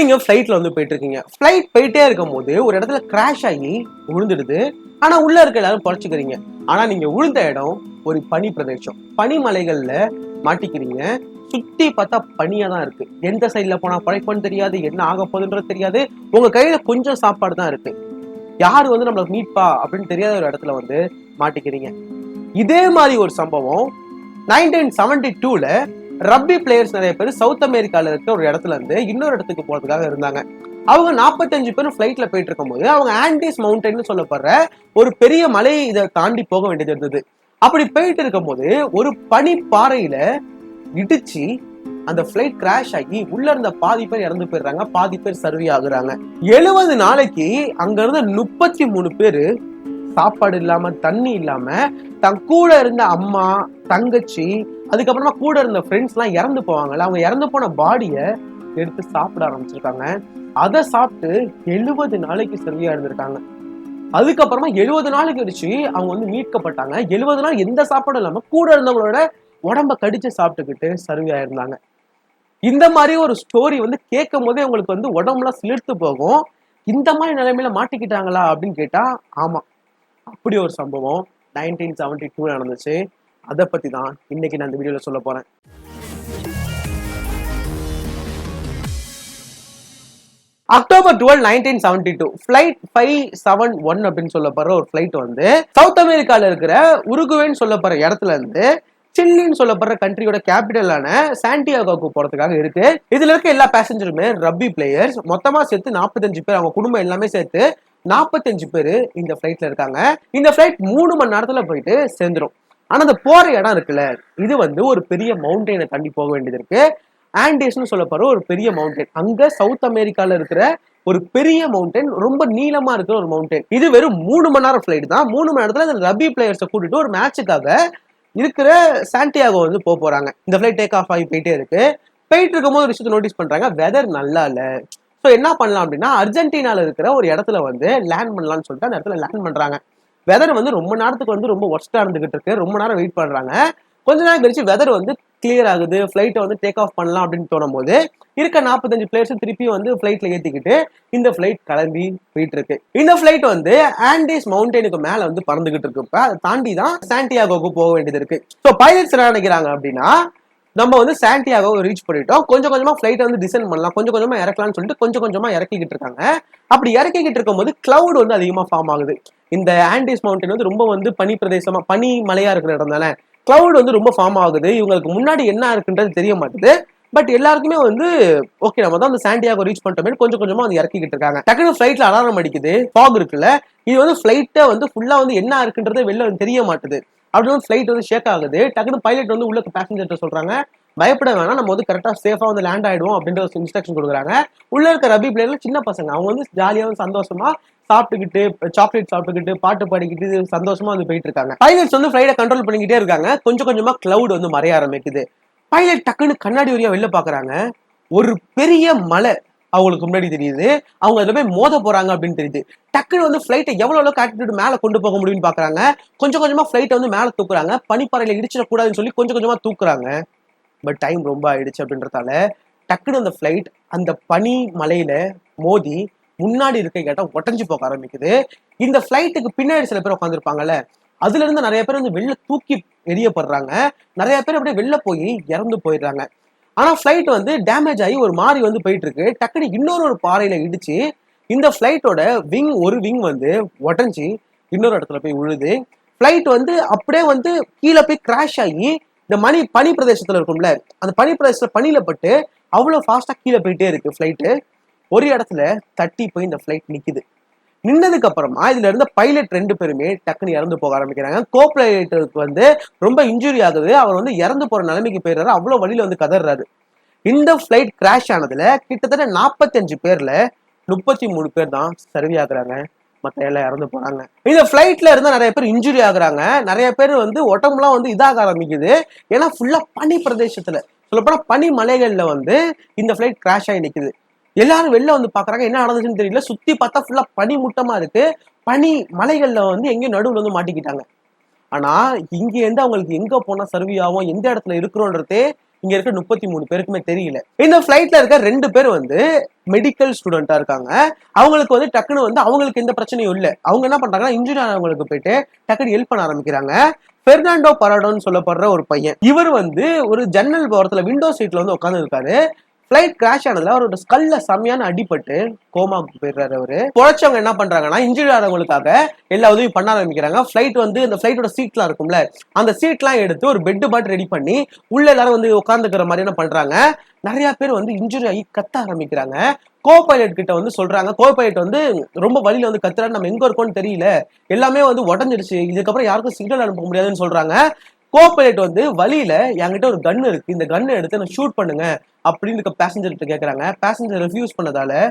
நீங்க ஃப்ளைட்டில் வந்து போயிட்டு இருக்கீங்க ஃப்ளைட் போயிட்டே இருக்கும் போது ஒரு இடத்துல கிராஷ் ஆகி விழுந்துடுது ஆனா உள்ள இருக்க எல்லாரும் பொழைச்சுக்கிறீங்க. ஆனா நீங்க விழுந்த இடம் ஒரு பனி பிரதேசம். பனிமலைகள்ல மாட்டிக்கிறீங்க. சுத்தி பார்த்தா பனியா தான் இருக்கு. எந்த சைட்ல போனா பழைப்பன்னு தெரியாது என்ன ஆக போகுதுன்றது தெரியாது. உங்க கையில கொஞ்சம் சாப்பாடு தான் இருக்கு. யாரு வந்து நம்மள மீட்பா அப்படின்னு தெரியாத ஒரு இடத்துல வந்து மாட்டிக்கிறீங்க. இதே மாதிரி ஒரு சம்பவம் நைன்டீன் செவன்டி டூல ரப்பி பிளேயர்ஸ் நிறைய பேர் சவுத் அமெரிக்கால இருக்கிற ஒரு இடத்துல இருந்து இன்னொரு இடத்துக்கு போறதுக்காக இருந்தாங்க. அவங்க நாற்பத்தஞ்சு பேர் ஃப்ளைட்ல போயிட்டு இருக்கும்போது அவங்க ஆண்டிஸ் மவுண்டைன்னு சொல்லப்படுற ஒரு பெரிய மலை இதை தாண்டி போக வேண்டியது இருந்தது. அப்படி போயிட்டு இருக்கும்போது ஒரு பனி பாறையில இடிச்சு அந்த ஃப்ளைட் கிராஷ் ஆகி உள்ள இருந்த பாதி பேர் இறந்து போயிடுறாங்க பாதி பேர் சர்வி ஆகுறாங்க. எழுபது நாளைக்கு அங்க இருந்த முப்பத்தி மூணு பேரு சாப்பாடு இல்லாம தண்ணி இல்லாம தன் கூட இருந்த அம்மா தங்கச்சி அதுக்கப்புறமா கூட இருந்த ஃப்ரெண்ட்ஸ் எல்லாம் இறந்து போவாங்கல்ல. அவங்க இறந்து போன பாடிய எடுத்து சாப்பிட ஆரம்பிச்சிருக்காங்க. அதை சாப்பிட்டு எழுபது நாளைக்கு சரியா இருந்திருக்காங்க. அதுக்கப்புறமா எழுபது நாளைக்கு கழிச்சு அவங்க வந்து மீட்கப்பட்டாங்க. எழுபது நாள் எந்த சாப்பாடும் இல்லாம கூட இருந்தவங்களோட உடம்ப கடிச்சு சாப்பிட்டுக்கிட்டு சர்வி இருந்தாங்க. இந்த மாதிரி ஒரு ஸ்டோரி வந்து கேட்கும் போதே உங்களுக்கு வந்து உடம்புலாம் சிலிர்த்து போகும். இந்த மாதிரி நிலைமையில மாட்டிக்கிட்டாங்களா அப்படின்னு கேட்டா ஆமா. அப்படி ஒரு சம்பவம் நைன்டீன் செவன்டி டூ நடந்துச்சு. அதை பத்தி தான் இன்னைக்கு நான் இந்த வீடியோல சொல்ல போறேன். October twelve nineteen seventy two flight five seven one அப்படின்னு சொல்லப்படுற ஒரு ஃபிளைட் வந்து சவுத் அமெரிக்கால இருக்கிற உருகுவேன்னு சொல்லப்படுற இடத்துல இருந்து சில்லின்னு சொல்லப்படுற கண்ட்ரியோட கேபிட்டலான சாண்டியாகோக்கு போறதுக்காக இருக்கு. இதுல இருக்க எல்லா பேசஞ்சருமே ரப்பி பிளேயர்ஸ் மொத்தமா சேர்த்து நாற்பத்தஞ்சு பேர் அவங்க குடும்பம் எல்லாமே சேர்த்து நாற்பத்தஞ்சு பேர் இந்த ஃப்ளைட்டில் இருக்காங்க. இந்த ஃப்ளைட் மூணு மணி நேரத்தில் போயிட்டு சேர்ந்துரும். ஆனால் அந்த போகிற இடம் இருக்குல்ல இது வந்து ஒரு பெரிய மவுண்டெயினை தாண்டி போக வேண்டியது இருக்கு. ஆண்டேஸ்னு சொல்லப்படுற ஒரு பெரிய மவுண்டெயின் அங்கே சவுத் அமெரிக்காவில் இருக்கிற ஒரு பெரிய மவுண்டன் ரொம்ப நீளமா இருக்கிற ஒரு மவுண்டன் இது வெறும் மூணு மணி நேரம் ஃபிளைட் தான். மூணு மணி நேரத்துல இந்த ரபி பிளேயர்ஸை கூட்டிட்டு ஒரு மேட்சுக்காக இருக்கிற சாண்டியாகோ வந்து போக போறாங்க. இந்த ஃபிளைட் டேக் ஆஃப் ஆகி போயிட்டே இருக்கு. போயிட்டு இருக்கும்போது ஒரு விஷயத்தை நோட்டீஸ் பண்றாங்க வெதர் நல்லா இல்லை ஸோ என்ன பண்ணலாம் அப்படின்னா அர்ஜென்டினால இருக்கிற ஒரு இடத்துல வந்து லேண்ட் பண்ணலாம்னு சொல்லிட்டு அந்த இடத்துல லேண்ட் பண்றாங்க. வெதர் வந்து ரொம்ப நேரத்துக்கு வந்து ரொம்ப ஒர்ஸ்டா இருந்துகிட்டு இருக்கு. ரொம்ப நேரம் வெயிட் பண்றாங்க. கொஞ்ச நேரம் கழிச்சு வெதர் வந்து கிளியர் ஆகுது. ஃப்ளைட்டை வந்து டேக் ஆஃப் பண்ணலாம் அப்படின்னு தோணும் போது இருக்க நாற்பத்தஞ்சு பிளேயர்ஸும் திருப்பி வந்து ஃப்ளைட்ல ஏற்றிக்கிட்டு இந்த ஃப்ளைட் கிளம்பி போயிட்டு இருக்கு. இந்த ஃப்ளைட் வந்து ஆண்டிஸ் மவுண்டனுக்கு மேல வந்து பறந்துகிட்டு இருக்கு. அதை தாண்டி தான் சாண்டியாகோக்கு போக வேண்டியது இருக்கு. ஸோ பைலட்ஸ் என்ன நினைக்கிறாங்க அப்படின்னா நம்ம வந்து சாண்டியாகோ ரீச் பண்ணிட்டோம். கொஞ்சம் கொஞ்சமா ஃபிளைட்டை வந்து டிசைன் பண்ணலாம். கொஞ்சம் கொஞ்சமா இறக்கலாம்னு சொல்லிட்டு கொஞ்சம் கொஞ்சமா இறக்கிக்கிட்டு இருக்காங்க. அப்படி இறக்கிக்கிட்டு இருக்கும்போது கிளவுட் வந்து அதிகமா ஃபார்ம் ஆகுது. இந்த ஆண்டிஸ் மவுண்டன் வந்து ரொம்ப வந்து பனி பிரதேசமா பனி மலையா இருக்கிற இடம் தானே கிளவுட் வந்து ரொம்ப ஃபார்ம் ஆகுது. இவங்களுக்கு முன்னாடி என்ன இருக்குன்றது தெரிய மாட்டுது. பட் எல்லாருக்குமே வந்து ஓகே நம்ம தான் அந்த சாண்டியாகோ ரீச் பண்ணிட்டோமே கொஞ்சம் கொஞ்சமா வந்து இறக்கிக்கிட்டு இருக்காங்க. டக்குனு ஃபிளைட்ல அலாரம் அடிக்குது. ஃபாக் இருக்குல்ல. இது வந்து ஃபிளைட்டை வந்து ஃபுல்லா வந்து என்ன இருக்குன்றது வெளில வந்து தெரிய மாட்டுது. அப்படி வந்து வந்து ஷேக் ஆகுது. டக்குனு பைலட் வந்து உள்ள பேசஞ்சர்கிட்ட சொல்றாங்க பயப்பட வேணாம் நம்ம வந்து கரெக்டாக சேஃபாக வந்து லேண்ட் ஆகிடுவோம் அப்படின்ற ஒரு இன்ஸ்ட்ரக்ஷன் கொடுக்குறாங்க. உள்ளே இருக்க ரபி பிளேயர்ல சின்ன பசங்க அவங்க வந்து ஜாலியாக வந்து சந்தோஷமா சாப்பிட்டுக்கிட்டு சாக்லேட் சாப்பிட்டுக்கிட்டு பாட்டு பாடிக்கிட்டு சந்தோஷமா வந்து போயிட்டு இருக்காங்க. பைலட்ஸ் வந்து ஃப்ளைட்டை கண்ட்ரோல் பண்ணிக்கிட்டே இருக்காங்க. கொஞ்சம் கொஞ்சமாக கிளவுட் வந்து மறைய ஆரம்பிக்குது. பைலட் டக்குன்னு கண்ணாடி வரியா வெளில பாக்குறாங்க. ஒரு பெரிய மலை அவங்களுக்கு முன்னாடி தெரியுது. அவங்க அதுல போய் மோத போறாங்க அப்படின்னு தெரியுது. டக்குன்னு வந்து ஃப்ளைட்டை எவ்வளோ அளவுக்கு ஆட்டிட்டு மேலே கொண்டு போக முடியும்னு பாக்குறாங்க. கொஞ்சம் கொஞ்சமா ஃப்ளைட்டை வந்து மேலே தூக்குறாங்க. பனிப்பாறையில இடிச்சிடக்கூடாதுன்னு சொல்லி கொஞ்சம் கொஞ்சமா தூக்குறாங்க. பட் டைம் ரொம்ப ஆயிடுச்சு அப்படின்றதால டக்குன்னு அந்த ஃப்ளைட் அந்த பனி மலையில மோதி முன்னாடி இருக்க இடம் உடஞ்சி போக ஆரம்பிக்குது. இந்த ஃப்ளைட்டுக்கு பின்னாடி சில பேர் உட்காந்துருப்பாங்கல்ல அதுல இருந்து நிறைய பேர் வந்து வெளில தூக்கி எரியப்படுறாங்க நிறைய பேர் அப்படியே வெளில போய் இறந்து போயிடுறாங்க. ஆனால் ஃப்ளைட் வந்து டேமேஜ் ஆகி ஒரு மாதிரி வந்து போயிட்டு இருக்கு டக்குனு இன்னொரு ஒரு பாறையில இடிச்சு இந்த ஃப்ளைட்டோட விங் ஒரு விங் வந்து உடஞ்சி இன்னொரு இடத்துல போய் உழுது ஃப்ளைட் வந்து அப்படியே வந்து கீழே போய் கிராஷ் ஆகி இந்த மணி பனி பிரதேசத்தில் இருக்கும்ல அந்த பனி பிரதேசத்தில் பனியில் பட்டு அவ்வளோ ஃபாஸ்ட்டாக கீழே போயிட்டே இருக்கு ஃப்ளைட்டு ஒரு இடத்துல தட்டி போய் இந்த ஃப்ளைட் நிற்கிது நின்னதுக்கு அப்புறமா இதுல இருந்த பைலட் ரெண்டு பேருமே டக்குன்னு இறந்து போக ஆரம்பிக்கிறாங்க. கோ பைலட்டுக்கு வந்து ரொம்ப இன்ஜுரி ஆகுது. அவர் வந்து இறந்து போற நிலைமைக்கு போயிடுறாரு. அவ்வளவு வழியில வந்து கதறாரு. இந்த ஃப்ளைட் கிராஷ் ஆனதுல கிட்டத்தட்ட நாற்பத்தஞ்சு பேர்ல முப்பத்தி மூணு பேர் தான் சர்வி ஆகுறாங்க. மற்ற எல்லாம் இறந்து போறாங்க. இந்த ஃபிளைட்ல இருந்தா நிறைய பேர் இன்ஜுரி ஆகுறாங்க. நிறைய பேர் வந்து உடம்புலாம் வந்து இதாக ஆரம்பிக்குது. ஏன்னா ஃபுல்லா பனி பிரதேசத்துல. சொல்லப்போனா பனி மலைகள்ல வந்து இந்த ஃப்ளைட் கிராஷ் ஆகி நிற்குது எல்லாரும் வெளில வந்து பாக்குறாங்க. என்ன நடந்துச்சுன்னு தெரியல. சுத்தி பார்த்தா ஃபுல்லா பனி மூட்டமா இருக்கு. பனி மலைகள்ல வந்து எங்கேயும் நடுவுல வந்து மாட்டிக்கிட்டாங்க. ஆனா இங்க இருந்து அவங்களுக்கு எங்க போனா சர்வி ஆகும் எந்த இடத்துல இருக்கிறோன்றதே இங்க இருக்க முப்பத்தி மூணு பேருக்குமே தெரியல. இந்த ஃபிளைட்ல இருக்க ரெண்டு பேர் வந்து மெடிக்கல் ஸ்டூடெண்டா இருக்காங்க. அவங்களுக்கு வந்து டக்குன்னு வந்து அவங்களுக்கு எந்த பிரச்சனையும் இல்லை. அவங்க என்ன பண்றாங்கன்னா இன்ஜுரி ஆனவங்களுக்கு போயிட்டு டக்குன்னு ஹெல்ப் பண்ண ஆரம்பிக்கிறாங்க. பெர்னாண்டோ பராடோன்னு சொல்லப்படுற ஒரு பையன். இவர் வந்து ஒரு ஜன்னல் ஓரத்துல விண்டோ சீட்ல வந்து உட்காந்து இருக்காரு பிளைட் கிராஷ் ஆனதுல அவரோட ஸ்கல்ல செம்மையான அடிபட்டு கோமாக்கு போயிடுறாரு அவரு. பொழைச்சவங்க என்ன பண்றாங்கன்னா இன்ஜுரி ஆனவங்களுக்காக எல்லா உதவியும் பண்ண ஆரம்பிக்கிறாங்க. ஃபிளைட் வந்து இந்த ஃபிளைட்டோட சீட்லாம் இருக்கும்ல அந்த சீட்லாம் எடுத்து ஒரு பெட்டு பாட்டு ரெடி பண்ணி உள்ள எல்லாரும் வந்து உட்காந்துக்கிற மாதிரி என்ன பண்றாங்க நிறைய பேர் வந்து இன்ஜுரி ஆகி கத்த ஆரம்பிக்கிறாங்க. கோ பைலட் கிட்ட வந்து சொல்றாங்க. கோ பைலட் வந்து ரொம்ப வழியில வந்து கத்துறாரு. நம்ம எங்க இருக்கோம்னு தெரியல. எல்லாமே வந்து உடஞ்சிருச்சு. இதுக்கப்புறம் யாருக்கும் சிக்னல் அனுப்ப முடியாதுன்னு சொல்றாங்க. கோ பைலட் வந்து வழியில என்கிட்ட ஒரு கன் இருக்கு. இந்த கன்னை எடுத்து நான் ஷூட் பண்ணுங்க. அப்படின்னு பேசஞ்சர் கிட்ட கேக்குறாங்க. பேசஞ்சர் ரெஃப்யூஸ் பண்ணதால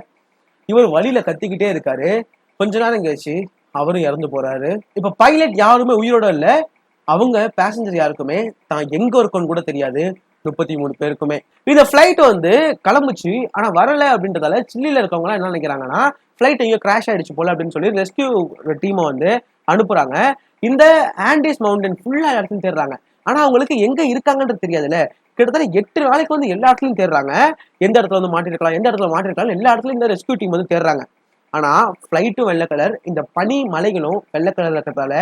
இவர் வழியில கத்திக்கிட்டே இருக்காரு. கொஞ்ச நேரம் கழிச்சு அவரும் இறந்து போறாரு. இப்ப பைலட் யாருமே உயிரோட இல்லை. அவங்க பேசஞ்சர் யாருக்குமே தான் எங்க இருக்கோன்னு கூட தெரியாது. முப்பத்தி மூணு பேருக்குமே. இந்த ஃபிளைட் வந்து கிளம்புச்சு. ஆனா வரல அப்படின்றதால சில்லியில இருக்கவங்க என்ன நினைக்கிறாங்கன்னா ஃபிளைட் எங்கேயோ கிராஷ் ஆயிடுச்சு போல அப்படின்னு சொல்லி ரெஸ்கியூ டீமை வந்து அனுப்புறாங்க. இந்த ஆண்டிஸ் மவுண்டன் ஃபுல்லா இடத்துல தேடுறாங்க. ஆனா அவங்களுக்கு எங்க இருக்காங்கன்றது தெரியாதுல்ல. கிட்டத்தட்ட எட்டு நாளைக்கு வந்து எல்லா இடத்துலயும் தேடுறாங்க. எந்த இடத்துல வந்து மாட்டிருக்கலாம் எந்த இடத்துல மாட்டிருக்கலாம் எல்லா இடத்துலயும் இந்த ரெஸ்கியூ டீம் வந்து தேடுறாங்க. ஆனா ஃப்ளைட்டும் வெள்ளை கலர் இந்த பனி மலைகளும் வெள்ளை கலர்ல இருக்கிறதால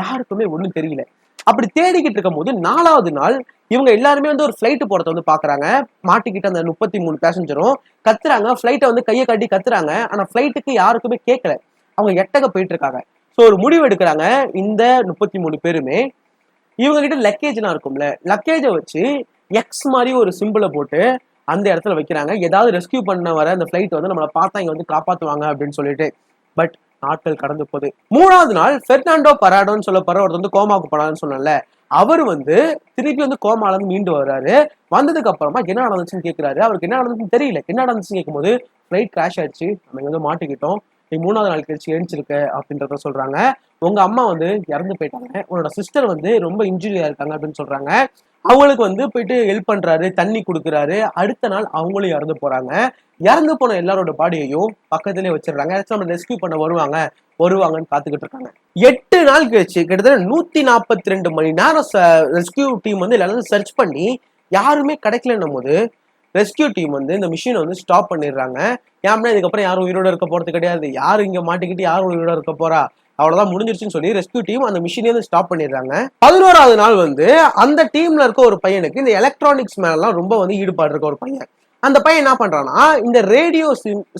யாருக்குமே ஒண்ணும் தெரியல. அப்படி தேடிக்கிட்டு இருக்கும் போது நாலாவது நாள் இவங்க எல்லாருமே வந்து ஒரு ஃப்ளைட்டு போறத வந்து பாக்குறாங்க. மாட்டிக்கிட்ட அந்த முப்பத்தி மூணு பேசஞ்சரும் கத்துறாங்க. ஃப்ளைட்டை வந்து கையை கட்டி கத்துறாங்க. ஆனா ஃப்ளைட்டுக்கு யாருக்குமே கேட்கல அவங்க எட்டக போயிட்டு இருக்காங்க. ஸோ ஒரு முடிவு எடுக்கிறாங்க. இந்த முப்பத்தி மூணு பேருமே இவங்க கிட்ட லக்கேஜ்லாம் இருக்கும்ல. லக்கேஜை வச்சு எக்ஸ் மாதிரி ஒரு சிம்பிளை போட்டு அந்த இடத்துல வைக்கிறாங்க. ஏதாவது ரெஸ்கியூ பண்ண வர அந்த ஃப்ளைட் வந்து நம்மளை பார்த்தா இங்கே வந்து காப்பாற்றுவாங்க அப்படின்னு சொல்லிட்டு. பட் நாட்கள் கடந்து போகுது மூணாவது நாள் பெர்னாண்டோ பராடோன்னு சொல்லப்படுற ஒருத்தர் வந்து கோமாவுக்கு போனான்னு சொன்னல அவர் வந்து திருப்பி வந்து கோமால இருந்து மீண்டு வர்றாரு. வந்ததுக்கு அப்புறமா என்ன நடந்துச்சுன்னு கேட்கிறாரு அவருக்கு என்ன நடந்துச்சுன்னு தெரியல. என்ன நடந்துச்சுன்னு கேட்கும்போது ஃப்ளைட் கிராஷ் ஆயிடுச்சு. நம்ம வந்து மாட்டிக்கிட்டோம். நீ மூணாவது நாள் கழிச்சு எழுந்திருக்க அப்படின்றத சொல்றாங்க. உங்க அம்மா வந்து இறந்து போயிட்டாங்க. உன்னோட சிஸ்டர் வந்து ரொம்ப இன்ஜுரியா இருக்காங்க அப்படின்னு சொல்றாங்க. அவங்களுக்கு வந்து போயிட்டு ஹெல்ப் பண்றாரு தண்ணி கொடுக்குறாரு. அடுத்த நாள் அவங்களும் இறந்து போறாங்க. இறந்து போன எல்லாரோட பாடியையும் பக்கத்துலேயே வச்சிடுறாங்க. ஏதாச்சும் நம்ம ரெஸ்கியூ பண்ண வருவாங்க. வருவாங்கன்னு காத்துக்கிட்டு இருக்காங்க. எட்டு நாள் கழிச்சு கிட்டத்தட்ட நூத்தி நாற்பத்தி ரெண்டு மணி நேரம் ரெஸ்கியூ டீம் வந்து எல்லாரும் சர்ச் பண்ணி யாருமே கிடைக்கலன்னும் போது ரெஸ்கியூ டீம் வந்து இந்த மிஷினை வந்து ஸ்டாப் பண்ணிடுறாங்க. ஏன்னா இதுக்கப்புறம் யாரும் உயிரோட இருக்க போறது கிடையாது. யாரும் இங்க மாட்டிக்கிட்டு யாரும் உயிரோட இருக்க போறா? அவ்வளவுதான் முடிஞ்சிருச்சுன்னு சொல்லி ரெஸ்கியூ டீம் அந்த மிஷினே வந்து ஸ்டாப் பண்ணிடுறாங்க. பதினோராவது நாள் வந்து அந்த டீம்ல இருக்க ஒரு பையனுக்கு இந்த எலக்ட்ரானிக்ஸ் மேலாம் ரொம்ப வந்து ஈடுபாடு இருக்க ஒரு பையன். அந்த பையன் என்ன பண்றான்னா இந்த ரேடியோ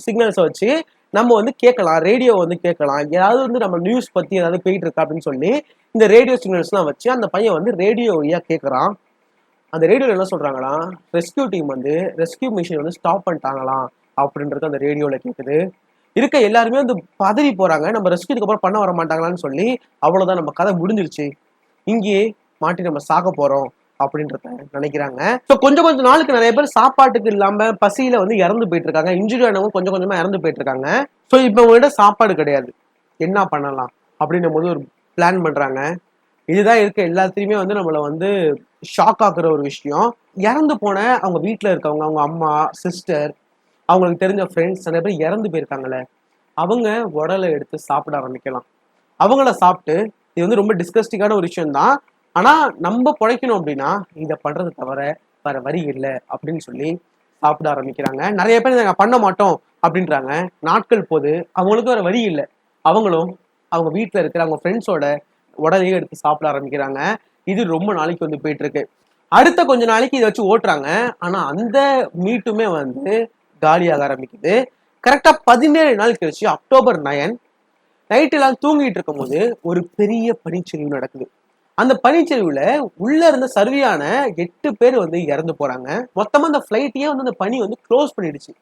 சிக்னல்ஸை வச்சு நம்ம வந்து கேட்கலாம் ரேடியோ வந்து கேட்கலாம். ஏதாவது வந்து நம்ம நியூஸ் பத்தி ஏதாவது போயிட்டு இருக்கா அப்படின்னு சொல்லி இந்த ரேடியோ சிக்னல்ஸ்லாம் வச்சு அந்த பையன் வந்து ரேடியோ வழியா கேட்கறான். அந்த ரேடியோல என்ன சொல்றாங்களா ரெஸ்கியூ டீம் வந்து ரெஸ்கியூ மிஷின் வந்து ஸ்டாப் பண்ணிட்டாங்களாம் அப்படின்றது அந்த ரேடியோல கேக்குது இருக்க எல்லாருமே வந்து பதறி போறாங்க. நம்ம ரெஸ்கியூக்கு அப்புறம் பண்ண வர மாட்டாங்களான்னு சொல்லி அவ்வளவுதான் நம்ம கதை முடிஞ்சிருச்சு. இங்கேயே மாட்டி நம்ம சாக போறோம் அப்படின்றத நினைக்கிறாங்க. ஸோ கொஞ்சம் கொஞ்சம் நாளுக்கு நிறைய பேர் சாப்பாட்டுக்கு இல்லாம பசியில வந்து இறந்து போயிட்டு இருக்காங்க இன்ஜுரி ஆனவங்க கொஞ்சம் கொஞ்சமா இறந்து போயிட்டு இருக்காங்க ஸோ இப்போ உங்ககிட்ட சாப்பாடு கிடையாது. என்ன பண்ணலாம் அப்படின்னும் போது ஒரு பிளான் பண்றாங்க. இதுதான் இருக்க எல்லாத்தையுமே வந்து நம்மளை வந்து ஷாக் ஆக்குற ஒரு விஷயம். இறந்து போன அவங்க வீட்டில் இருக்கவங்க அவங்க அம்மா சிஸ்டர் அவங்களுக்கு தெரிஞ்ச ஃப்ரெண்ட்ஸ் நிறைய பேர் இறந்து போயிருக்காங்கல்ல அவங்க உடலை எடுத்து சாப்பிட ஆரம்பிக்கலாம். அவங்கள சாப்பிட்டு இது வந்து ரொம்ப டிஸ்கஸ்டிங்கான ஒரு விஷயம் தான் ஆனால் நம்ம பிழைக்கணும் அப்படின்னா இதை பண்ணுறது தவிர வேற வரி இல்லை அப்படின்னு சொல்லி சாப்பிட ஆரம்பிக்கிறாங்க. நிறைய பேர் நாங்கள் பண்ண மாட்டோம் அப்படின்றாங்க. நாட்கள் போது அவங்களுக்கு வேற வரி இல்லை. அவங்களும் அவங்க வீட்டில் இருக்கிற அவங்க ஃப்ரெண்ட்ஸோட உடலையும் எடுத்து சாப்பிட ஆரம்பிக்கிறாங்க. இது ரொம்ப நாளைக்கு வந்து போயிட்டு இருக்கு. அடுத்த கொஞ்ச நாளைக்கு இதை வச்சு ஓட்டுறாங்க. ஆனால் அந்த மீட்டுமே வந்து காலியாக ஆரம்பிக்குது. கரெக்டா பதினேழு நாள் கழிச்சு அக்டோபர் நயன் நைட் எல்லாம் தூங்கிட்டு இருக்கும்போது ஒரு பெரிய பனிச்சரிவு நடக்குது. அந்த பனிச்சரிவுல உள்ள இருந்த சர்வியான எட்டு பேர் வந்து இறந்து போறாங்க. மொத்தமா அந்த ஃபிளைட்டையே வந்து அந்த பனி வந்து க்ளோஸ் பண்ணிடுச்சு?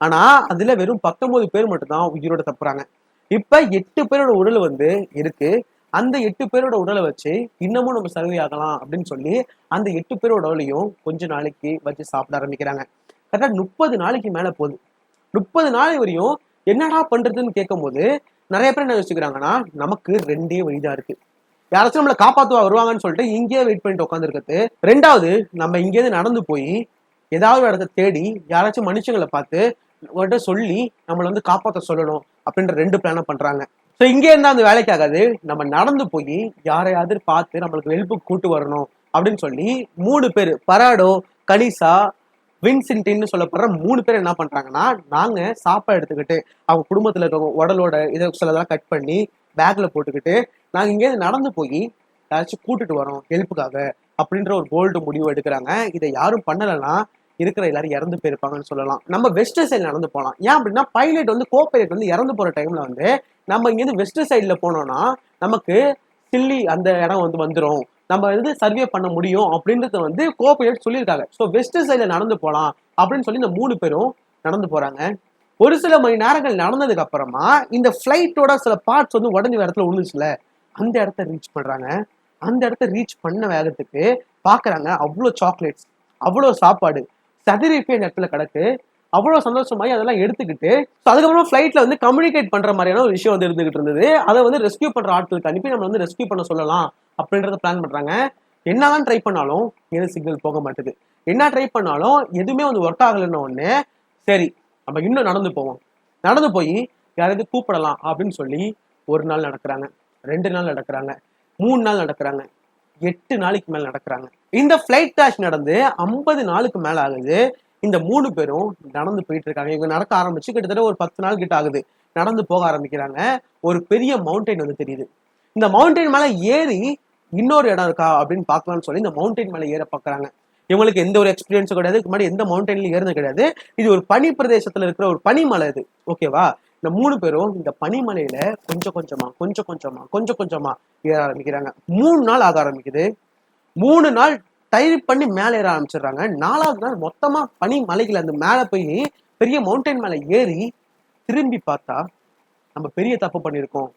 ஆனா அதுல வெறும் பத்தொன்பது பேர் மட்டும்தான் உயிரோட தப்புறாங்க. இப்ப எட்டு பேரோட உடல் வந்து இருக்கு. அந்த எட்டு பேரோட உடலை வச்சு இன்னமும் நம்ம சர்வே ஆகலாம் அப்படின்னு சொல்லி அந்த எட்டு பேரோட உடலையும் கொஞ்ச நாளைக்கு வச்சு சாப்பிட ஆரம்பிக்கிறாங்க. கரெக்டாக முப்பது நாளைக்கு மேலே போகுது முப்பது நாள் வரையும் என்னடா பண்றதுன்னு கேட்கும்போது நிறைய பேர் என்ன யோசிக்கிறாங்கன்னா நமக்கு ரெண்டே வழிதான் இருக்கு. யாராச்சும் நம்மளை காப்பாற்றுவா வருவாங்கன்னு சொல்லிட்டு இங்கேயே வெயிட் பண்ணிட்டு உட்காந்துருக்கிறது ரெண்டாவது நம்ம இங்கேருந்து நடந்து போய் ஏதாவது ஒரு இடத்த தேடி யாராச்சும் மனுஷங்களை பார்த்து அவர்கிட்ட சொல்லி நம்மளை வந்து காப்பாற்ற சொல்லணும் அப்படின்ற ரெண்டு பிளானை பண்றாங்க. ஸோ இங்கே இருந்தா அந்த வேலைக்காகாது. நம்ம நடந்து போய் யாரையாவது பார்த்து நம்மளுக்கு ஹெல்ப்புக்கு கூட்டு வரணும் அப்படின்னு சொல்லி மூணு பேர் பராடோ கனிசா வின்சென்டின்னு சொல்லப்படுற மூணு பேர் என்ன பண்றாங்கன்னா நாங்க சாப்பாடு எடுத்துக்கிட்டு அவங்க குடும்பத்துல இருக்க உடலோட இதை சிலதெல்லாம் கட் பண்ணி பேக்ல போட்டுக்கிட்டு நாங்க இங்கேருந்து நடந்து போய் யாராச்சும் கூட்டிட்டு வரோம் ஹெல்ப்புக்காக அப்படின்ற ஒரு போல்டு முடிவு எடுக்கிறாங்க. இதை யாரும் பண்ணலைன்னா இருக்கிற எல்லாரும் இறந்து போயிருப்பாங்கன்னு சொல்லலாம். நம்ம வெஸ்ட் சைடு நடந்து போகலாம். ஏன் அப்படின்னா பைலட் வந்து கோ பைலட் வந்து இறந்து போற டைம்ல வந்து நம்ம இங்கேருந்து வெஸ்ட் சைடில் போனோம்னா நமக்கு சில்லி அந்த இடம் வந்து வந்துடும் நம்ம வந்து சர்வே பண்ண முடியும் அப்படின்றத வந்து கோ சொல்லியிருக்காங்க. ஸோ வெஸ்ட் சைடில் நடந்து போகலாம் அப்படின்னு சொல்லி இந்த மூணு பேரும் நடந்து போகிறாங்க ஒரு சில மணி நேரங்கள் நடந்ததுக்கு அப்புறமா இந்த ஃப்ளைட்டோட சில பார்ட்ஸ் வந்து உடஞ்சி இடத்துல விழுந்துச்சுல. அந்த இடத்த ரீச் பண்ணுறாங்க அந்த இடத்த ரீச் பண்ண வேகத்துக்கு பார்க்குறாங்க அவ்வளோ சாக்லேட்ஸ் அவ்வளோ சாப்பாடு சதுரி போய் அந்த இடத்துல கிடக்கு. அவ்வளோ சந்தோஷமாயி அதெல்லாம் எடுத்துக்கிட்டு ஸோ அதுக்கப்புறம் ஃப்ளைட்டில் வந்து கம்யூனிகேட் பண்ணுற மாதிரியான ஒரு விஷயம் வந்து இருந்துகிட்டு இருந்தது. அதை வந்து ரெஸ்கியூ பண்ணுற ஆட்களுக்கு அனுப்பி நம்ம வந்து ரெஸ்கியூ பண்ண சொல்லலாம். அப்படின்றத பிளான் பண்றாங்க. என்னதான் ட்ரை பண்ணாலும் எது சிக்னல் போக மாட்டேது. என்ன ட்ரை பண்ணாலும் எதுவுமே வந்து ஒர்க் ஆகலைன்ன ஒன்று சரி நம்ம இன்னும் நடந்து போவோம். நடந்து போய் யாராவது கூப்பிடலாம் அப்படின்னு சொல்லி ஒரு நாள் நடக்கிறாங்க. ரெண்டு நாள் நடக்கிறாங்க. மூணு நாள் நடக்கிறாங்க. எட்டு நாளைக்கு மேல நடக்கிறாங்க. இந்த ஃபிளைட் கிராஷ் நடந்து ஐம்பது நாளுக்கு மேல ஆகுது. இந்த மூணு பேரும் நடந்து போயிட்டு இருக்காங்க. இவங்க நடக்க ஆரம்பிச்சு கிட்டத்தட்ட ஒரு பத்து நாள் கிட்ட ஆகுது. நடந்து போக ஆரம்பிக்கிறாங்க. ஒரு பெரிய மவுண்டைன் வந்து தெரியுது. இந்த மவுண்டைன் மேல ஏறி இன்னொரு இடம் இருக்கா அப்படின்னு பார்க்கலாம்னு சொல்லி இந்த மவுண்டைன் மேலே ஏற பார்க்குறாங்க. இவங்களுக்கு எந்த ஒரு எக்ஸ்பீரியன்ஸும் கிடையாது. இதுக்கு முன்னாடி எந்த மவுண்டன்லயும் ஏறினது கிடையாது. இது ஒரு பனி பிரதேசத்துல இருக்கிற ஒரு பனிமலை இது ஓகேவா இந்த மூணு பேரும் இந்த பனிமலையில கொஞ்சம் கொஞ்சமா கொஞ்சம் கொஞ்சமா கொஞ்சம் கொஞ்சமா ஏற ஆரம்பிக்கிறாங்க. மூணு நாள் ஆக ஆரம்பிக்குது. மூணு நாள் டயர் பண்ணி மேலே ஏற ஆரம்பிச்சிடுறாங்க. நாலாவது நாள் மொத்தமா பனி மலைகள் அந்த மேலே போய் பெரிய மவுண்டைன் மேலே ஏறி திரும்பி பார்த்தா நம்ம பெரிய தப்பு பண்ணியிருக்கோம்.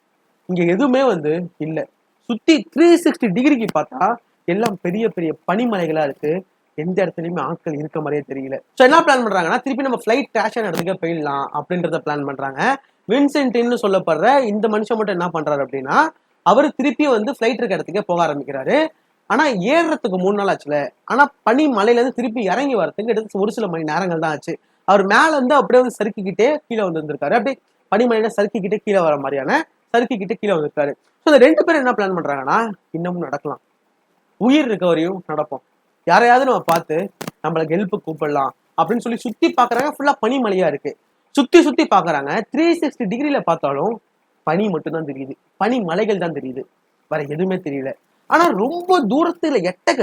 இங்க எதுவுமே வந்து இல்லை. சுத்தி த்ரீ சிக்ஸ்டி டிகிரிக்கு பார்த்தா எல்லாம் பெரிய பெரிய பனிமலைகளா இருக்கு. எந்த இடத்துலயுமே ஆட்கள் இருக்க மாதிரியே தெரியல. ஸோ என்ன பிளான் பண்றாங்கன்னா திருப்பி நம்ம ஃப்ளைட் கிராஷ் ஆன இடத்துக்கு போயிடலாம் அப்படின்றத பிளான் பண்றாங்க. வின்சென்டின்னு சொல்லப்படுற இந்த மனுஷன் மட்டும் என்ன பண்றாரு அப்படின்னா அவர் திருப்பி வந்து ஃப்ளைட் இருக்க இடத்துக்கே போக ஆரம்பிக்கிறாரு. ஆனா ஏறுறதுக்கு மூணு நாள் ஆச்சுல. ஆனா பனி மலையில இருந்து திருப்பி இறங்கி வரதுக்கு எடுத்து ஒரு சில மணி நேரங்கள் தான் ஆச்சு. அவர் மேல இருந்து அப்படியே வந்து சறுக்கிக்கிட்டே கீழே வந்துருந்திருக்காரு அப்படியே பனிமலையில சறுக்கிக்கிட்டே கீழே வர மாதிரியான சறுக்கிக்கிட்டே கீழே வந்திருக்காரு. ஸோ இந்த ரெண்டு பேரும் என்ன பிளான் பண்றாங்கன்னா இன்னமும் நடக்கலாம். உயிர் இருக்க நடப்போம். யாரையாவது நம்ம பார்த்து நம்மளுக்கு ஹெல்ப் கூப்பிடலாம் அப்படின்னு சொல்லி சுத்தி பாக்குறாங்க ஃபுல்லா பனிமலையா இருக்கு. சுத்தி சுத்தி பாக்குறாங்க த்ரீ சிக்ஸ்டி டிகிரில பார்த்தாலும் பனி மட்டும்தான் தெரியுது. பனி மலைகள் தான் தெரியுது. வேற எதுவுமே தெரியல. ஆனா ரொம்ப தூரத்துல எட்டக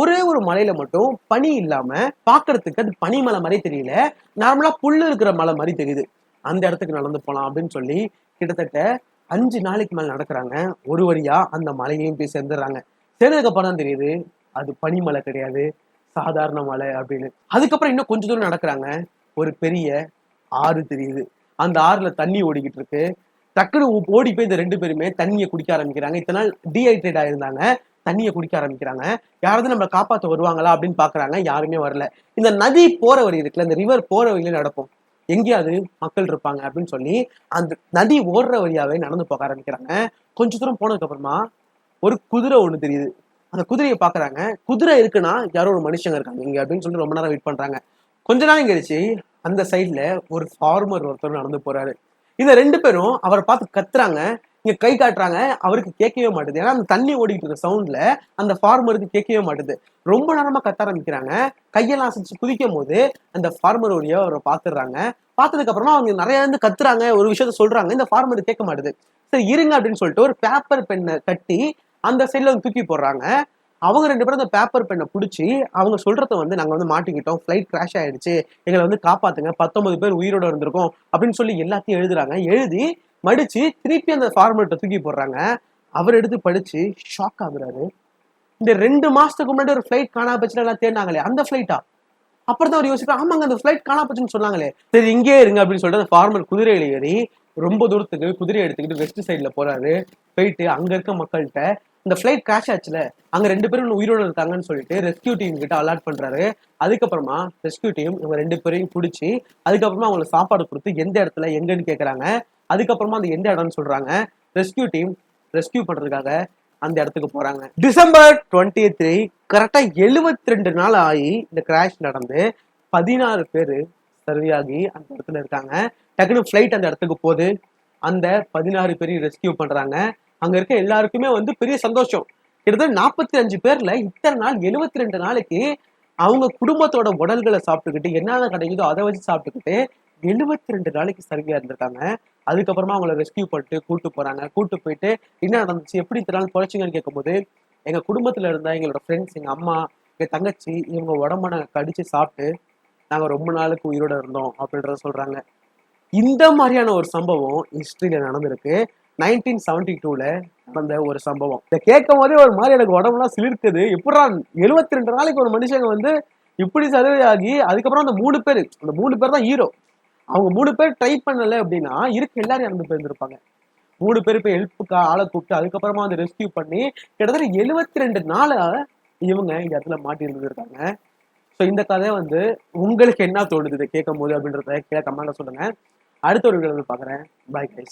ஒரே ஒரு மலையில மட்டும் பனி இல்லாம பாக்குறதுக்கு அது பனிமலை மாதிரி தெரியல. நார்மலா புல்லு இருக்கிற மலை மாதிரி தெரியுது. அந்த இடத்துக்கு நடந்து போலாம் அப்படின்னு சொல்லி கிட்டத்தட்ட அஞ்சு நாளைக்கு மேல நடக்கிறாங்க. ஒரு வழியா அந்த மலையையும் போய் சேர்ந்துடுறாங்க சேர்ந்ததுக்கப்புறம் தான் தெரியுது அது பனிமலை கிடையாது சாதாரண மலை அப்படின்னு. அதுக்கப்புறம் இன்னும் கொஞ்ச தூரம் நடக்கிறாங்க. ஒரு பெரிய ஆறு தெரியுது. அந்த ஆறுல தண்ணி ஓடிக்கிட்டு இருக்கு. டக்குனு ஓடி போய் இந்த ரெண்டு பேருமே தண்ணியை குடிக்க ஆரம்பிக்கிறாங்க. இத்தனை நாள் டீஹைட்ரேட் ஆயிருந்தாங்க. தண்ணியை குடிக்க ஆரம்பிக்கிறாங்க. யாராவது நம்மளை காப்பாற்ற வருவாங்களா அப்படின்னு பாக்குறாங்க. யாருமே வரல. இந்த நதி போற வழி இருக்குல்ல இந்த ரிவர் போற வழியில நடப்போம் எங்கேயாவது மக்கள் இருப்பாங்க அப்படின்னு சொல்லி அந்த நதி ஓடுற வழியாவே நடந்து போக ஆரம்பிக்கிறாங்க. கொஞ்ச தூரம் போனதுக்கு அப்புறமா ஒரு குதிரை ஒண்ணு தெரியுது. அந்த குதிரையை பாக்குறாங்க குதிரை இருக்குன்னா யாரோ ஒரு மனுஷங்க இருக்காங்க இங்க அப்படின்னு சொல்லி ரொம்ப நேரம் வெயிட் பண்றாங்க. கொஞ்ச நாள் கழிச்சு அந்த சைட்ல ஒரு ஃபார்மர் ஒருத்தர் நடந்து போறாரு. இந்த ரெண்டு பேரும் அவரை பார்த்து கத்துறாங்க. இங்க கை காட்டுறாங்க அவருக்கு கேட்கவே மாட்டுது. ஏன்னா அந்த தண்ணி ஓடிக்கிட்டு இருக்க சவுண்ட்ல அந்த ஃபார்மருக்கு கேட்கவே மாட்டுது. ரொம்ப நேரமா கத்த ஆரம்பிக்கிறாங்க. கையெல்லாம் அசைச்சு குதிக்கும் போது அந்த ஃபார்மர் வழியா அவரை பாத்துடுறாங்க பார்த்ததுக்கு அப்புறமா அவங்க நிறைய இருந்து கத்துறாங்க ஒரு விஷயத்த சொல்றாங்க. இந்த ஃபார்மர் கேட்க மாட்டுது. சரி இருங்க அப்படின்னு சொல்லிட்டு ஒரு பேப்பர் பெண்ணை கட்டி அந்த சைட்ல வந்து தூக்கி போடுறாங்க. அவங்க ரெண்டு பேரும் அந்த பேப்பர் பெண்ணை பிடிச்சி அவங்க சொல்றத வந்து நாங்க வந்து மாட்டிக்கிட்டோம். ஃப்ளைட் கிராஷ் ஆயிடுச்சு. எங்களை வந்து காப்பாத்துங்க. பத்தொன்பது பேர் உயிரோட இருந்திருக்கோம் அப்படின்னு சொல்லி எல்லாத்தையும் எழுதுறாங்க. எழுதி மடிச்சு திருப்பி அந்த ஃபார்மேட்டை தூக்கி போடுறாங்க. அவர் எடுத்து படிச்சு ஷாக் ஆகுறாரு. இந்த ரெண்டு மாசத்துக்கு முன்னாடி ஒரு ஃபிளைட் காணா போச்சுன்னு எல்லாம் தேடினாங்களே அந்த ஃபிளைட்டா அப்புறம் தான் அவர் யோசிப்பார் ஆமாங்க அந்த ஃபிளைட் காணா போச்சுன்னு சொன்னாங்களே. சரி இங்கே இருங்க அப்படின்னு சொல்லிட்டு அந்த ஃபார்மர் குதிரையில ஏறி ரொம்ப தூரத்துக்கு குதிரையை எடுத்துக்கிட்டு வெஸ்ட் சைட்ல போறாரு. போயிட்டு அங்க இருக்க மக்கள்கிட்ட இந்த ஃபிளைட் கிராஷ் ஆச்சுல அங்க ரெண்டு பேரும் உயிரோடு உயிரோட இருக்காங்கன்னு சொல்லிட்டு ரெஸ்கியூ டீம் கிட்ட அலாட் பண்றாரு. அதுக்கப்புறமா ரெஸ்கியூ டீம் இவங்க ரெண்டு பேரையும் பிடிச்சி அதுக்கப்புறமா அவங்களுக்கு சாப்பாடு கொடுத்து எந்த இடத்துல எங்கன்னு கேக்குறாங்க. அதுக்கப்புறமா அந்த எந்த இடம்னு சொல்றாங்க? ரெஸ்கியூ டீம் ரெஸ்கியூ பண்றதுக்காக அந்த இடத்துக்கு போறாங்க. டிசம்பர் டுவெண்ட்டி த்ரீ கரெக்டா எழுபத்தி ரெண்டு நாள் ஆகி இந்த கிராஷ் நடந்து பதினாறு பேர் சர்வே ஆகி அந்த இடத்துல இருக்காங்க. டக்குனு ஃபிளைட் அந்த இடத்துக்கு போகுது. அந்த பதினாறு பேரையும் ரெஸ்கியூ பண்றாங்க. அங்க இருக்க எல்லாருக்குமே வந்து பெரிய சந்தோஷம். கிட்டத்தட்ட நாற்பத்தி அஞ்சு பேர்ல இத்தனை நாள் எழுபத்தி ரெண்டு நாளைக்கு அவங்க குடும்பத்தோட உடல்களை சாப்பிட்டுக்கிட்டு என்னென்ன கிடைக்குதோ அதை வச்சு சாப்பிட்டுக்கிட்டு எழுபத்தி ரெண்டு நாளைக்கு சரியா இருந்திருக்காங்க. அதுக்கப்புறமா அவங்கள ரெஸ்கியூ பண்ணிட்டு கூட்டு போறாங்க. கூட்டு போயிட்டு என்ன நடந்துச்சு எப்படி இத்தனை குறைச்சிங்கன்னு கேட்கும்போது எங்க குடும்பத்துல இருந்த எங்களோட ஃப்ரெண்ட்ஸ் எங்க அம்மா எங்க தங்கச்சி இவங்க உடம்ப நாங்கள் கடிச்சு சாப்பிட்டு நாங்க ரொம்ப நாளுக்கு உயிரோட இருந்தோம் அப்படின்றத சொல்றாங்க. இந்த மாதிரியான ஒரு சம்பவம் ஹிஸ்டரியில நடந்திருக்கு. நைன்டீன் செவன்டி டூல நடந்த ஒரு சம்பவம். இதை கேட்கும் போதே ஒரு மாதிரி எனக்கு உடம்புலாம் சிலிர்க்குது. எப்படா எழுபத்தி ரெண்டு நாளைக்கு ஒரு மனுஷங்க வந்து இப்படி சர்வே ஆகி அதுக்கப்புறம் அந்த மூணு பேர் அந்த மூணு பேர் தான் ஹீரோ அவங்க மூணு பேர் ட்ரை பண்ணல அப்படின்னா இருக்க எல்லாரும் இறந்து போயிருந்திருப்பாங்க. மூணு பேர் போய் ஹெல்ப்புக்கு ஆளை கூப்பிட்டு அதுக்கப்புறமா வந்து ரெஸ்கியூ பண்ணி கிட்டத்தட்ட எழுபத்தி ரெண்டு நாளா இவங்க இந்த இடத்துல மாட்டி இருந்திருக்காங்க. ஸோ இந்த கதை வந்து உங்களுக்கு என்ன தோணுது இதை கேட்கும் போது அப்படின்றத கீழே கமெண்ட்ல சொல்லுங்க. அடுத்த ஒரு வீடியோ பார்க்குறேன். Bye guys